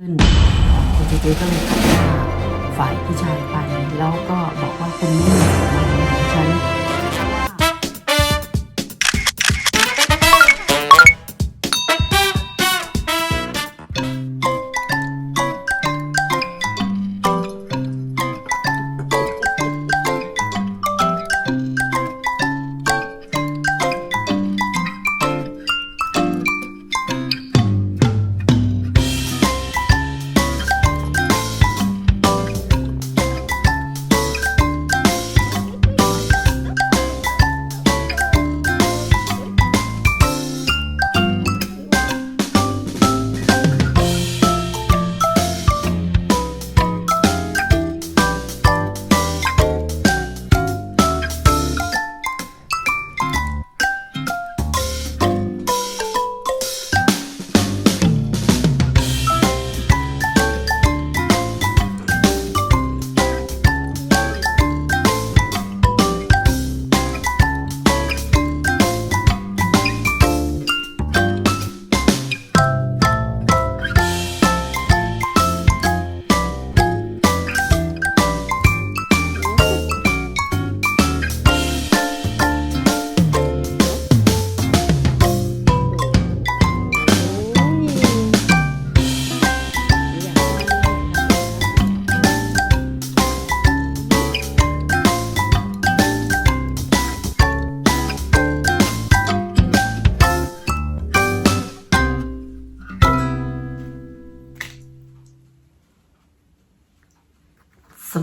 ขึ้นคุณเจเจก็เลยฝ่ายผู้ชายไป แล้วก็บอกว่าคุณไม่มีสิทธิ์มายุ่งฉัน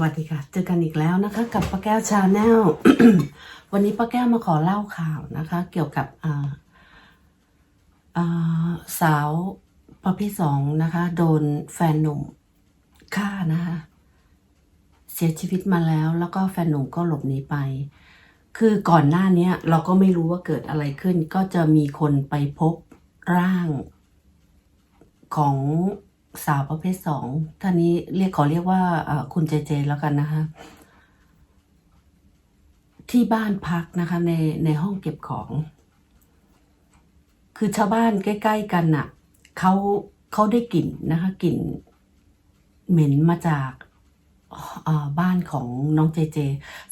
วัสดีค่ะ เจอกันอีกแล้วนะคะ กับป้าแก้วชาแนล วันนี้ป้าแก้วมาขอเล่าข่าวนะคะ เกี่ยวกับสาวประเภทสองนะคะ โดนแฟนหนุ่มฆ่านะคะ เสียชีวิตมาแล้ว แล้วก็แฟนหนุ่มก็หลบหนีไป คือก่อนหน้านี้เราก็ไม่รู้ว่าเกิดอะไรขึ้น ก็จะมีคนไปพบร่างของ สาวประเภทสองท่านนี้เรียกขอเรียกว่าคุณเจเจแล้วกันนะคะ ที่บ้านพักนะคะ ในในห้องเก็บของ คือชาวบ้านใกล้ ๆ กันน่ะเขาเขาได้กลิ่นนะคะกลิ่นเหม็นมาจากบ้านของน้องเจเจ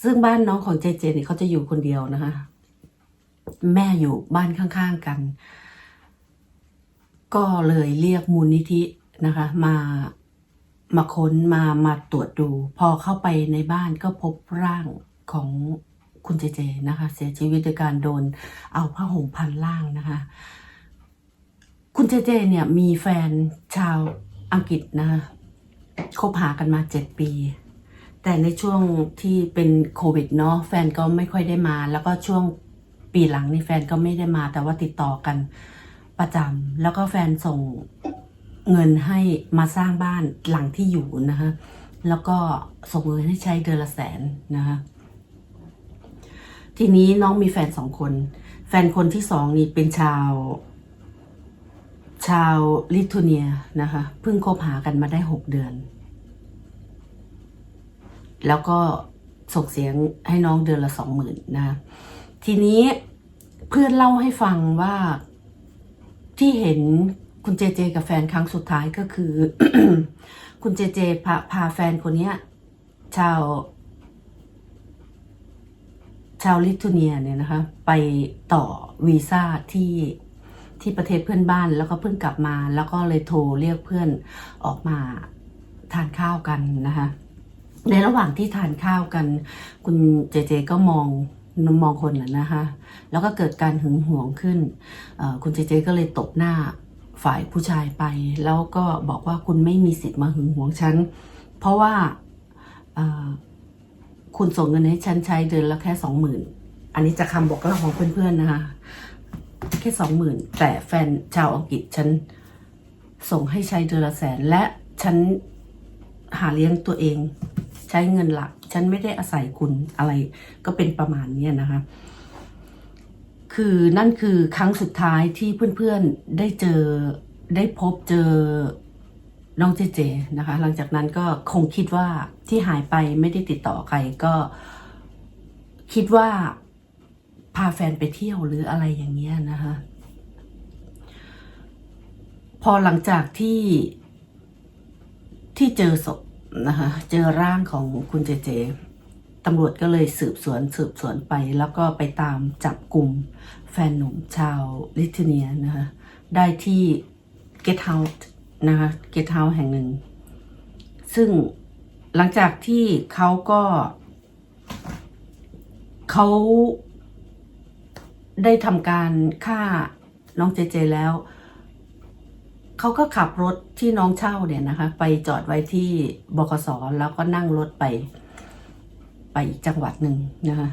ซึ่งบ้านน้องของเจเจเนี่ยเขาจะอยู่คนเดียวนะคะ แม่อยู่บ้านข้างๆกัน ก็เลยเรียกมูลนิธิ นะคะ มามาค้นมามาตรวจดู พอเข้าไปในบ้านก็พบร่างของคุณเจเจนะคะ เสียชีวิตโดยการโดนเอาผ้าห่มพันร่างนะคะ คุณเจเจเนี่ยมีแฟนชาวอังกฤษนะคะคบหากันมาเจ็ดปี แต่ในช่วงที่เป็นโควิดเนาะแฟนก็ไม่ค่อยได้มา แล้วก็ช่วงปีหลังนี่แฟนก็ไม่ได้มา แต่ว่าติดต่อกันประจำแล้วก็แฟนส่ง เงินให้มาสร้างบ้านหลังที่อยู่นะคะแล้วก็ส่งเงินให้ใช้เดือนละแสนนะคะทีนี้น้องมีแฟนสองคน แฟนคนที่สองนี่เป็นชาว ชาวลิทัวเนียนะคะ เพิ่งคบหากันมาได้หกเดือน แล้วก็ส่งเสียงให้น้องเดือนละสองหมื่นนะทีนี้เพื่อนเล่าให้ฟังว่าที่เห็น คุณเจเจกับแฟนครั้งสุดท้ายก็คือ คุณเจเจพาพาแฟนคนเนี้ย ชาว ชาวลิทัวเนียเนี่ยนะคะ ไปต่อวีซ่าที่ที่ประเทศเพื่อนบ้านแล้วก็เพิ่งกลับมา แล้วก็เลยโทรเรียกเพื่อนออกมาทานข้าวกันนะคะในระหว่างที่ทานข้าวกัน คุณเจเจก็มองมองคนน่ะนะคะ แล้วก็เกิดการหึงหวงขึ้น คุณเจเจก็เลยตบหน้า ฝ่ายผู้ชายไป แล้วก็บอกว่าคุณไม่มีสิทธิ์มาหึงหวงฉัน เพราะว่าคุณส่งเงินให้ฉันใช้เดือนละแค่สองหมื่นอันนี้จะคำบอกเล่าของเพื่อนๆนะคะ แค่สองหมื่นแต่แฟนชาวอังกฤษฉันส่งให้ใช้เดือนละแสน และฉันหาเลี้ยงตัวเอง ใช้เงินหลัก ฉันไม่ได้อาศัยคุณอะไรก็เป็นประมาณนี้นะคะ คือนั่นคือครั้งสุดท้ายที่เพื่อนๆได้เจอได้พบเจอน้องเจเจนะคะ หลังจากนั้นก็คงคิดว่าที่หายไปไม่ได้ติดต่อใครก็คิดว่าพาแฟนไปเที่ยวหรืออะไรอย่างเงี้ยนะคะพอหลังจากที่ที่เจอศพนะคะเจอร่างของคุณเจเจ ตำรวจก็เลยสืบสวนสืบสวนไปแล้วก็ไปตามจับกลุ่มแฟนหนุ่มชาวลิทัวเนียนะคะได้ที่ Get House นะคะ Get House แห่งหนึ่ง ซึ่งหลังจากที่เขาก็เขาได้ทำการฆ่าน้องเจเจแล้ว เขาก็ขับรถที่น้องเช่าเนี่ยนะคะ ไปจอดไว้ที่บกสแล้วก็นั่งรถไป ไปอีกจังหวัดหนึ่งนะคะ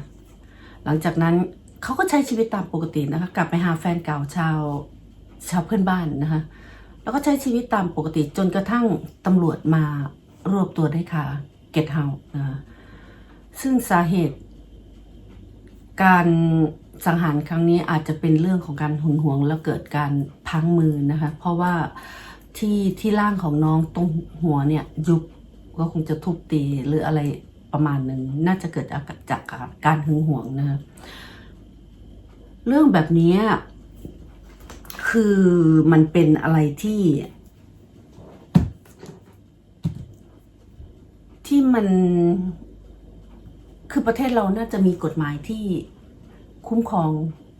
หลังจากนั้นเขาก็ใช้ชีวิตตามปกตินะคะ กลับไปหาแฟนเก่าชาวชาวเพื่อนบ้านนะคะแล้วก็ใช้ชีวิตตามปกติจนกระทั่งตำรวจมารวบตัวได้ค่ะเกตเฮานะคะซึ่งสาเหตุ การสังหารครั้งนี้อาจจะเป็นเรื่องของการหึงหวงแล้วเกิดการพังมือนะคะ เพราะว่าที่ที่ร่างของน้องตรงหัวเนี่ยยุบก็คงจะทุบตีหรืออะไร ประมาณหนึ่งน่าจะเกิดจากการหึงหวงนะเรื่องแบบนี้คือมันเป็นอะไรที่ ที่มันคือประเทศเราน่าจะมีกฎหมายที่คุ้มครอง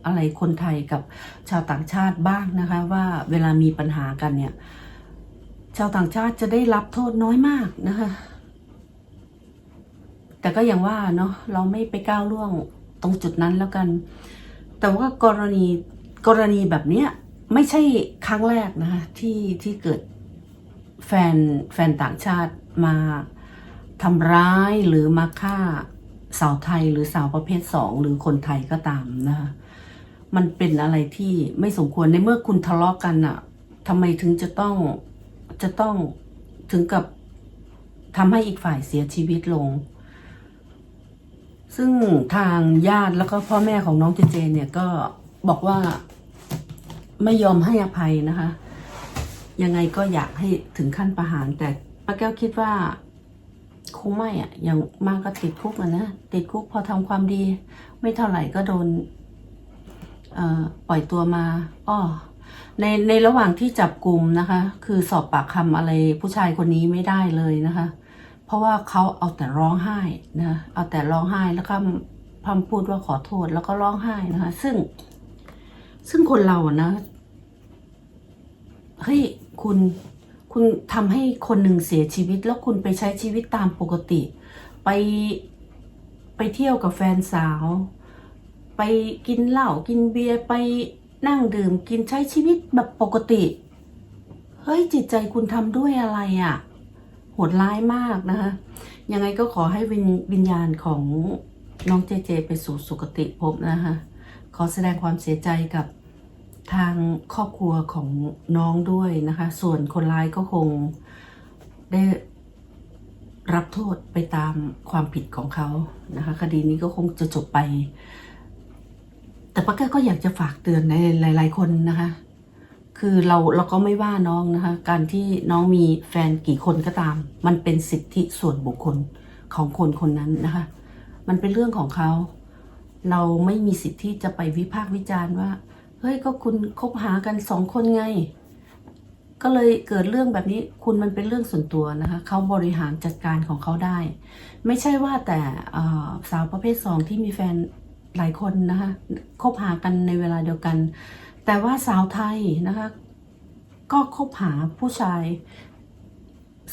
อะไรคนไทยกับชาวต่างชาติบ้างนะคะ ว่าเวลามีปัญหากันเนี่ย ชาวต่างชาติจะได้รับโทษน้อยมากนะคะ แต่ก็อย่างว่าเนาะเราไม่ไปก้าวล่วงตรงจุดนั้นแล้วกัน แต่ว่ากรณีกรณีแบบเนี้ยไม่ใช่ครั้งแรกนะคะที่ที่เกิดแฟนแฟนต่างชาติมาทำร้ายหรือมาฆ่าสาวไทยหรือสาวประเภทสองหรือคนไทยก็ตามนะคะมันเป็นอะไรที่ไม่สมควรในเมื่อคุณทะเลาะกันอะทำไมถึงจะต้องจะต้องถึงกับทำให้อีกฝ่ายเสียชีวิตลง ซึ่งทางญาติแล้วก็พ่อแม่ของน้องเจเจเนี่ยก็บอกว่าไม่ยอมให้อภัยนะคะ ยังไงก็อยากให้ถึงขั้นประหาร แต่ป้าแก้วคิดว่าคงไม่อะอย่างมากก็ติดคุกนะติดคุกพอทำความดี ไม่เท่าไหร่ก็โดนปล่อยตัวมาอ้อในในระหว่างที่จับกลุ่มนะคะ คือสอบปากคำอะไรผู้ชายคนนี้ไม่ได้เลยนะคะ ราะว่าเขาเอาแต่ร้องไห้นะเอาแต่ร้องไห้แล้วก็พำพูดว่าขอโทษแล้วก็ร้องไห้นะคะ ซึ่ง ซึ่งคนเราอะนะเฮ้ยคุณคุณทำให้คนหนึ่งเสียชีวิต แล้วคุณไปใช้ชีวิตตามปกติ ไปไปเที่ยวกับแฟนสาว ไปกินเหล้ากินเบียร์ไปนั่งดื่มกินใช้ชีวิตแบบปกติ เฮ้ยจิตใจคุณทำด้วยอะไรอะ่ะ โหดร้ายมากนะคะ ยังไงก็ขอให้วิญวญญาณของน้องเจเจ ไปสู่สุคติภพนะคะ ขอแสดงความเสียใจกับทางครอบครัวของน้องด้วยนะคะ ส่วนคนร้ายก็คงได้รับโทษไปตามความผิดของเขานะคะ คดีนี้ก็คงจะจบไป แต่ป้าแก้วก็อยากจะฝากเตือนในหลาย ๆ คนนะคะ คือเราเราก็ไม่ว่าน้องนะคะ การที่น้องมีแฟนกี่คนก็ตาม มันเป็นสิทธิส่วนบุคคลของคนคนนั้นนะคะ มันเป็นเรื่องของเขา เราไม่มีสิทธิ์ที่จะไปวิพากษ์วิจารณ์ว่า เฮ้ยก็คุณคบหากันสองคนไง ก็เลยเกิดเรื่องแบบนี้คุณมันเป็นเรื่องส่วนตัวนะคะเขาบริหารจัดการของเขาได้ ไม่ใช่ว่าแต่สาวประเภทสองที่มีแฟนหลายคนนะคะคบหากันในเวลาเดียวกัน แต่ว่าสาวไทยนะคะ ก็คบหาผู้ชาย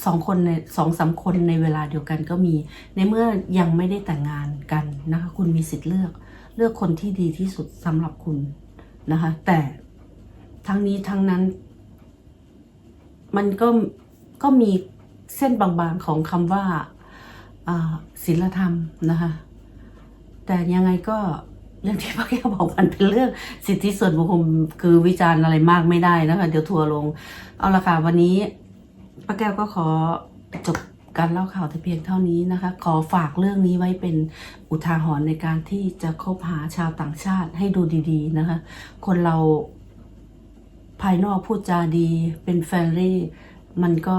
สองคนในสองสามคนในเวลาเดียวกันก็มี ในเมื่อยังไม่ได้แต่งงานกันนะคะ คุณมีสิทธิ์เลือกเลือกคนที่ดีที่สุดสำหรับคุณนะคะ แต่ทั้งนี้ทั้งนั้น มันก็ก็มีเส้นบางๆของคำว่าอ่าศีลธรรมนะคะ แต่ยังไงก็ อย่างที่พ่อแก้วบอกมันเป็นเรื่องสิทธิส่วนบุคคลคือวิจารณ์อะไรมากไม่ได้นะคะ เดี๋ยวทัวร์ลง เอาละค่ะ วันนี้ป้าแก้วก็ขอจบการเล่าข่าวแต่เพียงเท่านี้นะคะ ขอฝากเรื่องนี้ไว้เป็นอุทาหรณ์ในการที่จะคบหาชาวต่างชาติให้ดูดีๆนะคะ คนเราภายนอกพูดจาดีเป็นแฟรนลี่ มันก็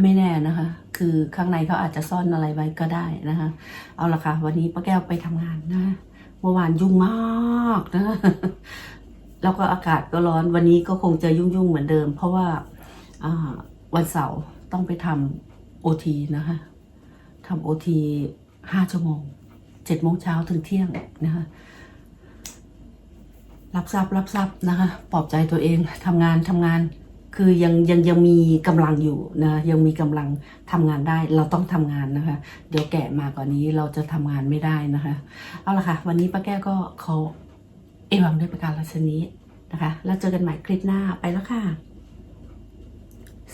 ไม่แน่นะคะ คือข้างในเขาอาจจะซ่อนอะไรไว้ก็ได้นะคะ เอาละค่ะ วันนี้ป้าแก้วไปทำงานนะะ เมื่อวานยุ่งมากนะ แล้วก็อากาศก็ร้อนวันนี้ก็คงจะยุ่งๆเหมือนเดิม เพราะว่าวันเสาร์ต้องไปทำโอทีนะคะทำโอทีห้าชั่วโมงเจ็ดโมงเช้าถึงเที่ยงนะคะรับทราบรับทราบนะคะปลอบใจตัวเองทำงานทำงาน คือยังยังยังมีกำลังอยู่นะยังมีกำลังทำงานได้ เราต้องทำงานนะคะ เดี๋ยวแก่มากกว่านี้เราจะทำงานไม่ได้นะคะ เอาละค่ะ วันนี้ป้าแก้วก็ขอเอวังด้วยประการราชนี้นะคะ แล้วเจอกันใหม่คลิปหน้าไปแล้วค่ะ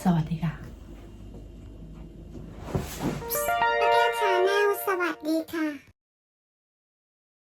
สวัสดีค่ะป้าแก้วชาแนลสวัสดีค่ะ